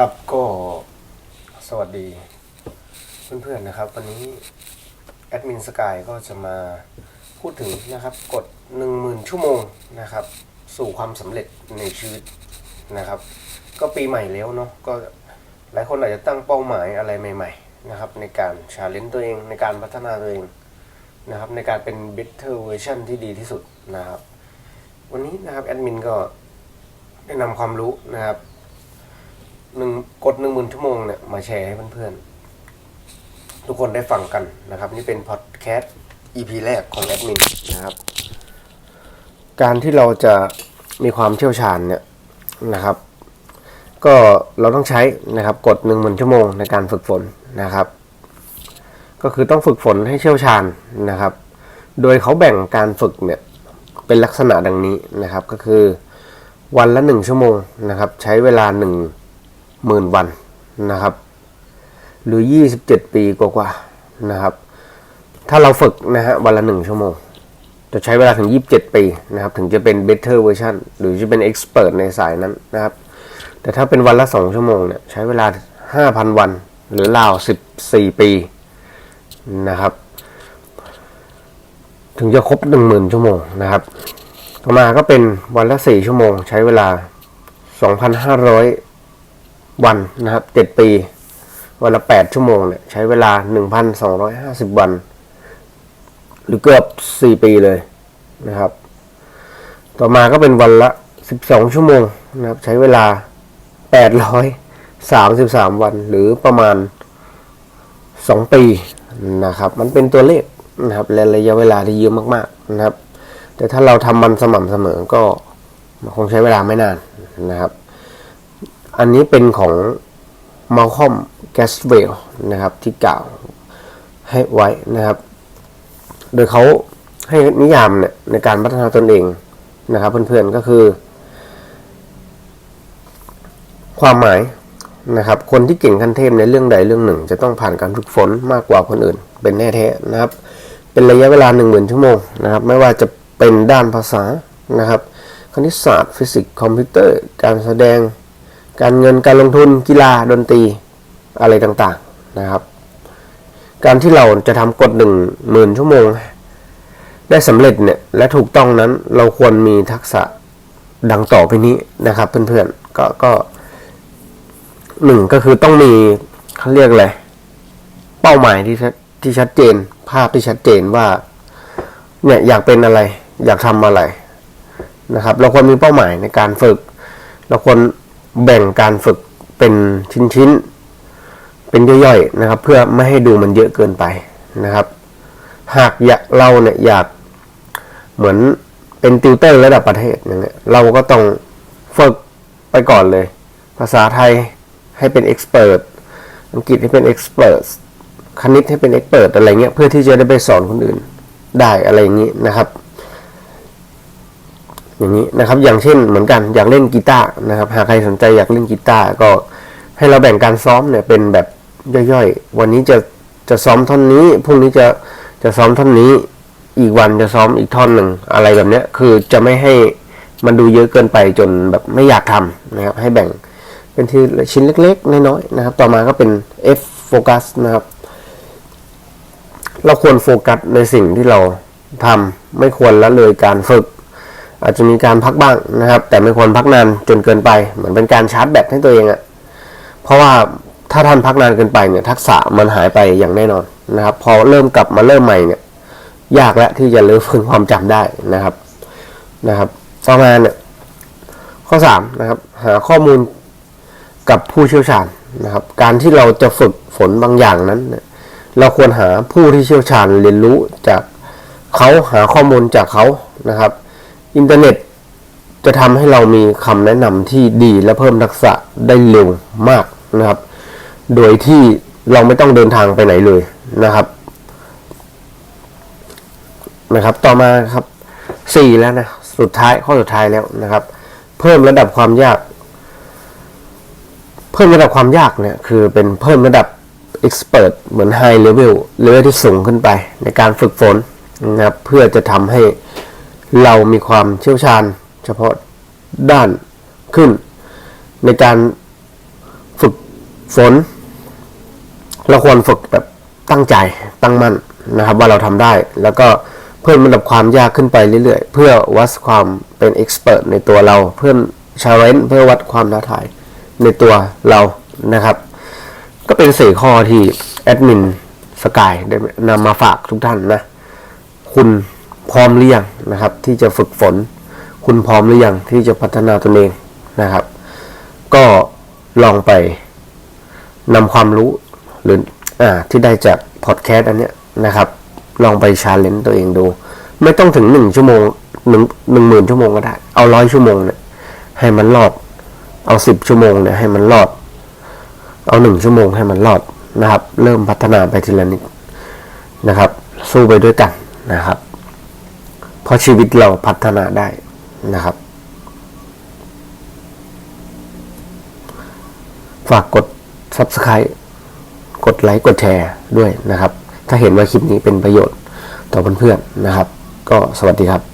ครับก็สวัสดีเพื่อนๆนะครับ วันนี้แอดมินสกายก็จะมาพูดถึงนะครับกฎ10,000 ชั่วโมงนะครับ สู่ความสำเร็จในชีวิตนะครับ ก็ปีใหม่แล้วเนาะก็หลายคนอาจจะตั้งเป้าหมายอะไรใหม่ ๆ นะครับ ในการชาเลนจ์ตัวเองในการพัฒนาตัวเองนะครับ ในการเป็น better version ที่ดีที่สุดนะครับ วันนี้นะครับแอดมินก็ได้นำความรู้นะครับ หนึ่งกดหนึ่งหมื่นชั่วโมงเนี่ยมาแชร์ให้เพื่อนๆทุกคนได้ฟังกันนะครับ นี่เป็นพอดแคสต์ EP แรกของแอดมินนะครับ การที่เราจะมีความเชี่ยวชาญเนี่ยนะครับ ก็เราต้องใช้นะครับกดหนึ่งหมื่นชั่วโมงในการฝึกฝนนะครับ ก็คือต้องฝึกฝนให้เชี่ยวชาญนะครับ โดยเขาแบ่งการฝึกเนี่ยเป็นลักษณะดังนี้นะครับก็คือวันละหนึ่งชั่วโมงนะครับ ใช้เวลาหนึ่ง หมื่นวันนะครับ หรือ 27 ปีกว่าๆนะครับ ถ้าเราฝึกนะฮะวันละหนึ่งชั่วโมง จะใช้เวลาถึง 27 ปีนะครับ ถึงจะเป็น better version หรือจะเป็น expert ในสายนั้นนะครับ แต่ถ้าเป็นวันละ 2 ชั่วโมงเนี่ยใช้เวลา 5,000 วัน หรือราว 14 ปีนะครับ ถึงจะครบ 10,000 ชั่วโมงนะครับ ต่อมาก็เป็นวันละ 4 ชั่วโมง ใช้เวลา 2,500 วันนะครับเจ็ดปี วันละแปดชั่วโมงเนี่ยใช้เวลาหนึ่งพันสองร้อยห้าสิบวัน หรือเกือบสี่ปีเลยนะครับ ต่อมาก็เป็นวันละสิบสองชั่วโมงนะครับ ใช้เวลาแปดร้อยสามสิบสามวัน หรือประมาณสองปีนะครับ มันเป็นตัวเลขนะครับและระยะเวลาที่เยอะมากๆนะครับ แต่ถ้าเราทำมันสม่ำเสมอก็คงใช้เวลาไม่นานนะครับ อันนี้เป็นของ Malcolm g a s w e l l นะครับที่กล่าวให้ไว้นะครับ โดยเขาให้นิยามเนี่ยในการพัฒนาตนเองนะครับเพื่อนๆก็คือ ความหมายนะครับ คนที่เก่งขั้นเทพในเรื่องใดเรื่องหนึ่ง จะต้องผ่านการฝึกฝนมากกว่าคนอื่น เป็นแน่แท้นะครับ เป็นระยะเวลา1 0,000ชั่วโมงนะครับ ไม่ว่าจะเป็นด้านภาษานะครับ คณิตศาสตร์ ฟิสิกส์คอมพิวเตอร์ การแสดง การเงินการลงทุนกีฬาดนตรีอะไรต่างๆนะครับ การที่เราจะทำกฎหนึ่งหมื่นชั่วโมง ได้สำเร็จเนี่ยและถูกต้องนั้นเราควรมีทักษะดังต่อไปนี้นะครับ เพื่อนๆก็ก็หนึ่งก็คือต้องมีเขาเรียกอะไรเป้าหมายที่ชัดที่ชัดเจน ภาพที่ชัดเจนว่า เนี่ยอยากเป็นอะไร อยากทำอะไรนะครับ เราควรมีเป้าหมายในการฝึก เราควร แบ่งการฝึกเป็นชิ้นๆ เป็นย่อยๆนะครับ เพื่อไม่ให้ดูมันเยอะเกินไปนะครับ หากอยากเราเนี่ยอยากเหมือนเป็นติวเตอร์ระดับประเทศอย่างเงี้ยเราก็ต้องฝึกไปก่อนเลย ภาษาไทยให้เป็นเอ็กซ์เพรสอังกฤษให้เป็นเอ็กซ์เพรสคณิตให้เป็นเอ็กซ์เพรสอะไรเงี้ยเพื่อที่จะได้ไปสอนคนอื่นได้อะไรอย่างนี้นะครับ อย่างนี้นะครับ อย่างเช่นเหมือนกันอยากเล่นกีตาร์นะครับ หากใครสนใจอยากเล่นกีตาร์ก็ให้เราแบ่งการซ้อมเนี่ยเป็นแบบย่อยๆ วันนี้จะจะซ้อมท่อนนี้พรุ่งนี้จะจะซ้อมท่อนนี้ อีกวันจะซ้อมอีกท่อนหนึ่งอะไรแบบเนี้ยคือจะไม่ให้มันดูเยอะเกินไปจนแบบไม่อยากทำนะครับ ให้แบ่งเป็นทีชิ้นเล็ก ๆ น้อยๆนะครับ ต่อมาก็เป็น F focus นะครับ เราควรโฟกัสในสิ่งที่เราทำไม่ควรละเลยการฝึก อาจจะมีการพักบ้างนะครับ แต่ไม่ควรพักนานจนเกินไป เหมือนเป็นการชาร์จแบตให้ตัวเองอะเพราะว่าถ้าท่านพักนานเกินไปเนี่ยทักษะมันหายไปอย่างแน่นอนนะครับ พอเริ่มกลับมาเริ่มใหม่เนี่ยยากแล้วที่จะเลือฟื้นความจำได้นะครับนะครับต่อมาเนี่ยข้อสามนะครับหาข้อมูลกับผู้เชี่ยวชาญนะครับ การที่เราจะฝึกฝนบางอย่างนั้นเนเราควรหาผู้ที่เชี่ยวชาญเรียนรู้จากเขาหาข้อมูลจากเขานะครับ อินเทอร์เน็ตจะทำให้เรามีคำแนะนำที่ดีและเพิ่มทักษะได้เร็วมากนะครับ โดยที่เราไม่ต้องเดินทางไปไหนเลยนะครับนะครับ ต่อมาครับสี่แล้วนะ สุดท้ายข้อสุดท้ายแล้วนะครับ เพิ่มระดับความยาก เพิ่มระดับความยากเนี่ยคือเป็นเพิ่มระดับ expert เหมือน high level เลเวลที่สูงขึ้นไปในการฝึกฝนนะครับ เพื่อจะทำให้ เรามีความเชี่ยวชาญเฉพาะด้านขึ้น ในการฝึกฝน เราควรฝึกแบบตั้งใจตั้งมั่นนะครับ ว่าเราทำได้ แล้วก็เพิ่มระดับความยากขึ้นไปเรื่อยๆ เพื่อวัดความเป็นเอ็กซ์เพรสในตัวเราเพิ่มชาเลนจ์เพื่อวัดความท้าทายในตัวเรานะครับ ก็เป็นสี่ข้อที่แอดมินสกายได้นำมาฝากทุกท่านนะ คุณ พร้อมหรือยังนะครับ ที่จะฝึกฝน คุณพร้อมหรือยังที่จะพัฒนาตนเองนะครับ ก็ลองไปนำความรู้หรืออ่าที่ได้จากพอดแคสต์อันเนี้ยนะครับ ลองไปชาเลนจ์ตัวเองดู ไม่ต้องถึงหนึ่งชั่วโมงหนึ่งหนึ่งหมื่นชั่วโมงก็ได้ เอาร้อยชั่วโมงเนี่ยให้มันรอด เอาสิบชั่วโมงเนี่ยให้มันรอด เอาหนึ่งชั่วโมงให้มันรอดนะครับ เริ่มพัฒนาไปทีละนิดนะครับ สู้ไปด้วยกันนะครับ เพราะชีวิตเราพัฒนาได้นะครับ ฝากกด subscribe กดไลค์กดแชร์ด้วยนะครับ ถ้าเห็นว่าคลิปนี้เป็นประโยชน์ต่อเพื่อนๆนะครับ ก็สวัสดีครับ